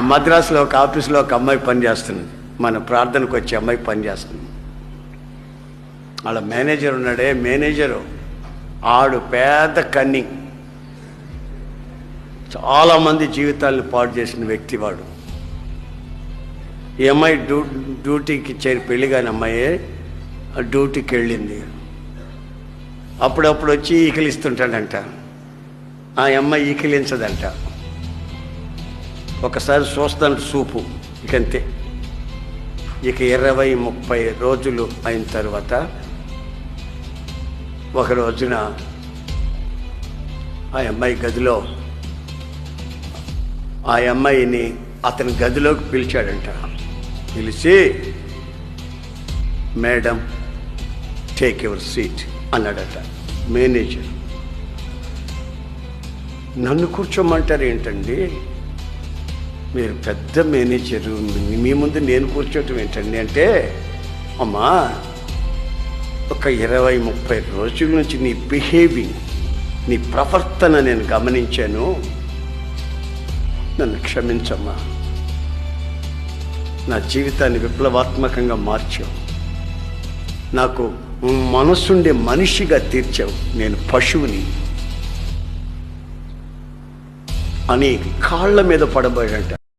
మద్రాసులో ఒక ఆఫీసులో ఒక అమ్మాయి పనిచేస్తుంది. మన ప్రార్థనకు వచ్చే అమ్మాయి పనిచేస్తుంది. వాళ్ళ మేనేజర్ ఉన్నాడే మేనేజరు ఆడు పెద్ద కన్నింగ్. చాలామంది జీవితాలను పాడు చేసిన వ్యక్తి వాడు. ఈ అమ్మాయి డ్యూ డ్యూటీకి చేరి పెళ్ళి కాని అమ్మాయి డ్యూటీకి వెళ్ళింది. అప్పుడప్పుడు వచ్చి ఈకిలిస్తుంటాడంట. ఆ అమ్మాయి ఈకిలించదంట. ఒకసారి చూస్తాను సూపు ఇకంతే. ఇక ఇరవై ముప్పై రోజులు అయిన తర్వాత ఒక రోజున ఆ అమ్మాయి గదిలో ఆ అమ్మాయిని అతని గదిలోకి పిలిచాడంట. పిలిచి మేడం టేక్ యువర్ సీట్ అన్నాడట మేనేజర్. నన్ను కూర్చోమంటారు ఏంటండి మీరు పెద్ద మేనేజరు మీ ముందు నేను కూర్చోవటం ఏంటండి అంటే అమ్మా ఒక ఇరవై ముప్పై రోజుల నుంచి నీ బిహేవింగ్ నీ ప్రవర్తన నేను గమనించాను. నన్ను క్షమించమ్మా. నా జీవితాన్ని విప్లవాత్మకంగా మార్చావు. నాకు మనసుండే మనిషిగా తీర్చావు. నేను పశువుని. అని కాళ్ళ మీద పడబోయాడంట